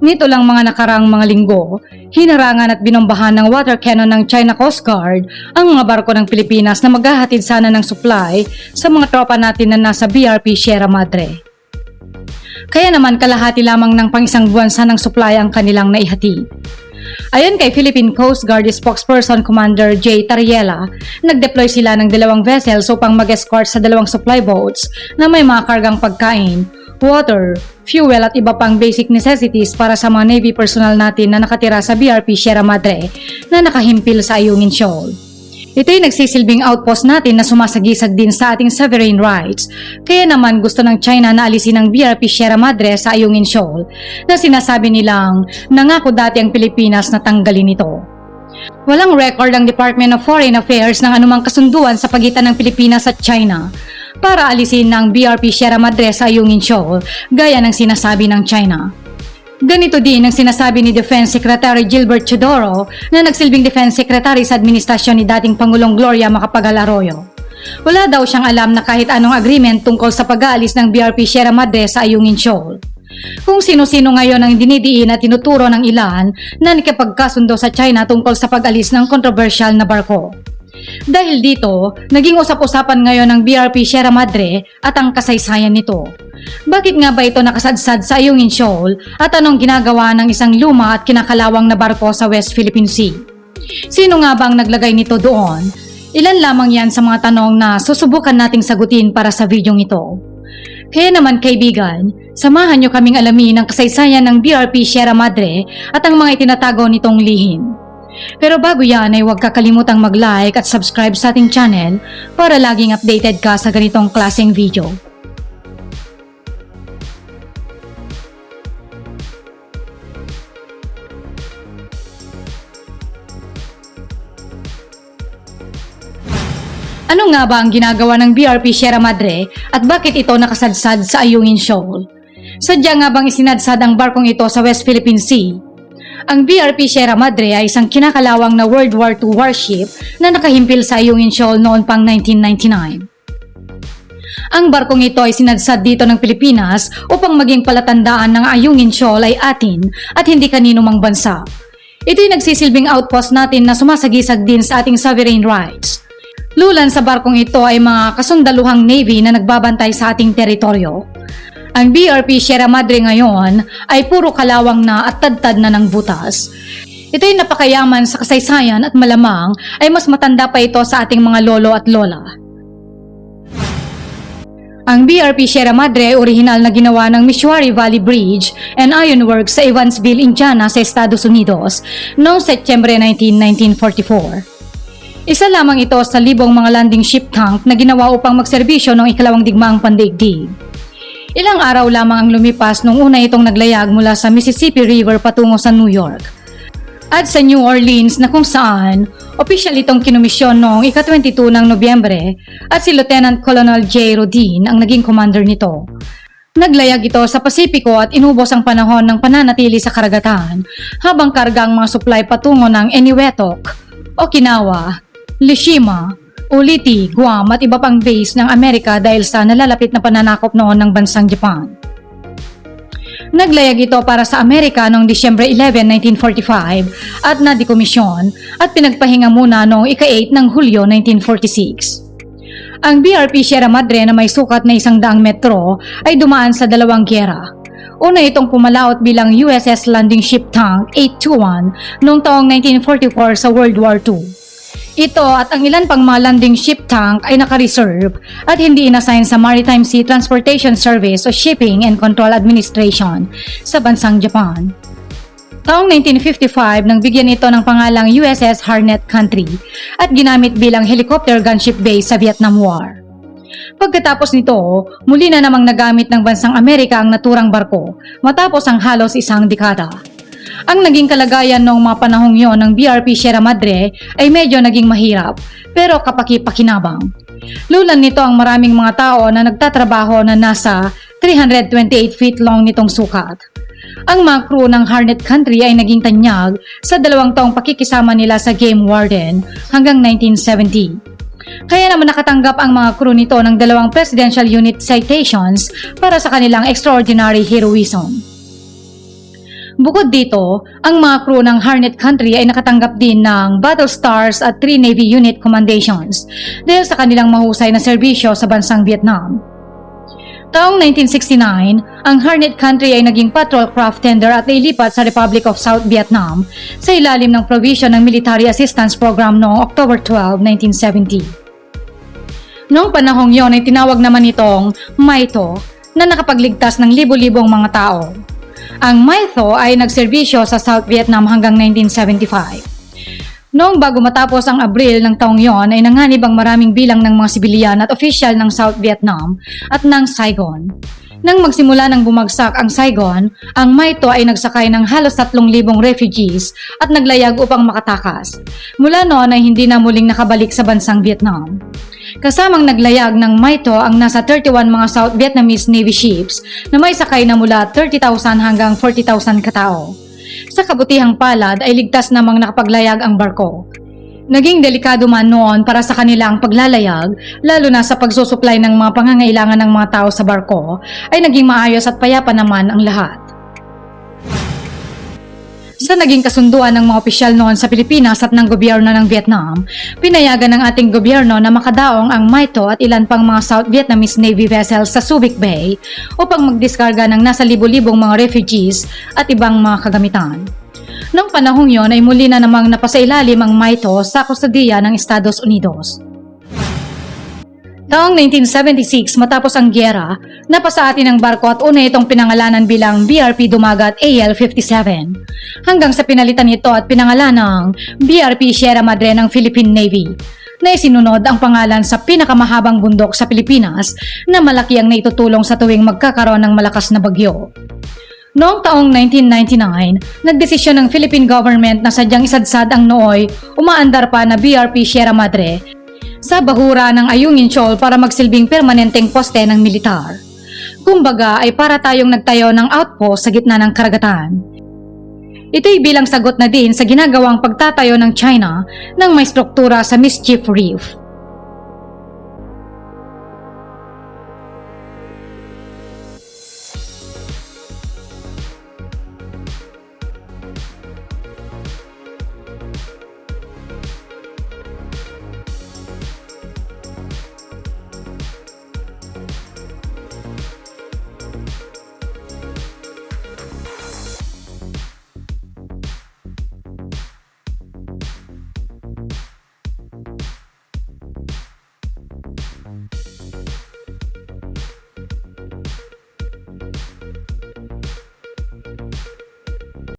Nito lang mga nakarang mga linggo, hinarangan at binombahan ng water cannon ng China Coast Guard ang mga barko ng Pilipinas na maghahatid sana ng supply sa mga tropa natin na nasa BRP Sierra Madre. Kaya naman kalahati lamang ng pang-isang buwan sanang supply ang kanilang naihatid. Ayon kay Philippine Coast Guard spokesperson Commander J. Tariela, nag-deploy sila ng dalawang vessels upang mag-escort sa dalawang supply boats na may mga kargang pagkain, water, fuel at iba pang basic necessities para sa mga Navy personnel natin na nakatira sa BRP Sierra Madre na nakahimpil sa Ayungin Shoal. Ito'y nagsisilbing outpost natin na sumasagisag din sa ating sovereign rights. Kaya naman gusto ng China na alisin ang BRP Sierra Madre sa Ayungin Shoal na sinasabi nilang nangako dati ang Pilipinas na tanggalin ito. Walang record ang Department of Foreign Affairs ng anumang kasunduan sa pagitan ng Pilipinas at China para alisin ng BRP Sierra Madre sa Ayungin Shoal gaya ng sinasabi ng China. Ganito din ang sinasabi ni Defense Secretary Gilbert Chodoro na nagsilbing Defense Secretary sa administrasyon ni dating Pangulong Gloria Macapagal Arroyo. Wala daw siyang alam na kahit anong agreement tungkol sa pag-aalis ng BRP Sierra Madre sa Ayungin Shoal. Kung sino-sino ngayon ang dinidiin at tinuturo ng ilan na nakipagkasundo sa China tungkol sa pag-alis ng controversial na barko. Dahil dito, naging usap-usapan ngayon ng BRP Sierra Madre at ang kasaysayan nito. Bakit nga ba ito nakasadsad sa Ayungin Shoal at anong ginagawa ng isang luma at kinakalawang na barko sa West Philippine Sea? Sino nga ba ang naglagay nito doon? Ilan lamang yan sa mga tanong na susubukan nating sagutin para sa videong ito. Kaya naman kaibigan, samahan nyo kaming alamin ang kasaysayan ng BRP Sierra Madre at ang mga itinatago nitong lihim. Pero bago yan ay huwag kakalimutang mag-like at subscribe sa ating channel para laging updated ka sa ganitong klaseng video. Ano nga ba ang ginagawa ng BRP Sierra Madre at bakit ito nakasadsad sa Ayungin Shoal? Sadya nga bang isinadsad ang barkong ito sa West Philippine Sea? Ang BRP Sierra Madre ay isang kinakalawang na World War II warship na nakahimpil sa Ayungin Shoal noon pang 1999. Ang barkong ito ay sinadsad dito ng Pilipinas upang maging palatandaan ng Ayungin Shoal ay atin at hindi kanino mang bansa. Ito'y nagsisilbing outpost natin na sumasagisag din sa ating sovereign rights. Lulan sa barkong ito ay mga kasundaluhang Navy na nagbabantay sa ating teritoryo. Ang BRP Sierra Madre ngayon ay puro kalawang na at tadtad na ng butas. Ito'y napakayaman sa kasaysayan at malamang ay mas matanda pa ito sa ating mga lolo at lola. Ang BRP Sierra Madre ay orihinal na ginawa ng Mishwari Valley Bridge and Iron Works sa Evansville, Indiana sa Estados Unidos noong Setyembre 19, 1944. Isa lamang ito sa libong mga landing ship tank na ginawa upang magserbisyo noong ikalawang digmaang pandaigdig. Ilang araw lamang ang lumipas nung una itong naglayag mula sa Mississippi River patungo sa New York. At sa New Orleans na kung saan, opisyal itong kinumisyon noong ika-22 ng Nobyembre at si Lieutenant Colonel J. Rodin ang naging commander nito. Naglayag ito sa Pasipiko at inubos ang panahon ng pananatili sa karagatan habang kargang mga supply patungo ng Eniwetok, Okinawa, Lishima, Uliti, Guam at iba pang base ng Amerika dahil sa nalalapit na pananakop noon ng bansang Japan. Naglayag ito para sa Amerika noong Disyembre 11, 1945 at nadikomisyon at pinagpahinga muna noong ika-8 ng Hulyo 1946. Ang BRP Sierra Madre na may sukat na isang daang metro ay dumaan sa dalawang gyera. Una itong pumalaot bilang USS Landing Ship Tank 821 noong taong 1944 sa World War II. Ito at ang ilan pang mga landing ship tank ay naka-reserve at hindi inassign sa Maritime Sea Transportation Service o Shipping and Control Administration sa bansang Japan. Taong 1955 nang bigyan ito ng pangalang USS Harnett Country at ginamit bilang helicopter gunship base sa Vietnam War. Pagkatapos nito, muli na namang nagamit ng bansang Amerika ang naturang barko matapos ang halos isang dekada. Ang naging kalagayan noong mga panahong yon ng BRP Sierra Madre ay medyo naging mahirap pero kapaki-pakinabang. Lulan nito ang maraming mga tao na nagtatrabaho na nasa 328 feet long nitong sukat. Ang mga crew ng Harnett Country ay naging tanyag sa dalawang taong pakikisama nila sa Game Warden hanggang 1970. Kaya naman nakatanggap ang mga crew nito ng dalawang Presidential Unit citations para sa kanilang extraordinary heroism. Bukod dito, ang mga crew ng Harnett Country ay nakatanggap din ng Battle Stars at 3 Navy Unit Commendations dahil sa kanilang mahusay na serbisyo sa bansang Vietnam. Taong 1969, ang Harnett Country ay naging patrol craft tender at nailipat sa Republic of South Vietnam sa ilalim ng provision ng Military Assistance Program noong October 12, 1970. Noong panahong yon ay tinawag naman itong MITO na nakapagligtas ng libo-libong mga tao. Ang MITO ay nagserbisyo sa South Vietnam hanggang 1975. Noong bago matapos ang Abril ng taong yon ay nanganib ang maraming bilang ng mga sibilyan at opisyal ng South Vietnam at ng Saigon. Nang magsimula ng bumagsak ang Saigon, ang Maito ay nagsakay ng halos 3,000 refugees at naglayag upang makatakas. Mula noon ay hindi na muling nakabalik sa bansang Vietnam. Kasamang naglayag ng Maito ang nasa 31 mga South Vietnamese Navy ships na may sakay na mula 30,000 hanggang 40,000 katao. Sa kabutihang palad ay ligtas namang nakapaglayag ang barko. Naging delikado man noon para sa kanila ang paglalayag, lalo na sa pagsusuplay ng mga pangangailangan ng mga tao sa barko, ay naging maayos at payapa naman ang lahat. Sa naging kasunduan ng mga opisyal noon sa Pilipinas at ng gobyerno ng Vietnam, pinayagan ng ating gobyerno na makadaong ang Maito at ilan pang mga South Vietnamese Navy vessels sa Subic Bay upang magdiskarga ng nasa libo-libong mga refugees at ibang mga kagamitan. Noong panahong yon ay muli na namang napasailalim ang Maito sa kustodiya ng Estados Unidos. Taong 1976 matapos ang gyera, napasa atin ang barko at una itong pinangalanan bilang BRP Dumagat AL-57 hanggang sa pinalitan ito at pinangalan ng BRP Sierra Madre ng Philippine Navy na isinunod ang pangalan sa pinakamahabang bundok sa Pilipinas na malaki ang naitutulong sa tuwing magkakaroon ng malakas na bagyo. Noong taong 1999, nagdesisyon ng Philippine government na sadyang isadsad ang nooy umaandar pa na BRP Sierra Madre sa bahura ng Ayungin Shoal para magsilbing permanenteng poste ng militar. Kumbaga ay para tayong nagtayo ng outpost sa gitna ng karagatan. Ito'y bilang sagot na din sa ginagawang pagtatayo ng China ng may struktura sa Mischief Reef.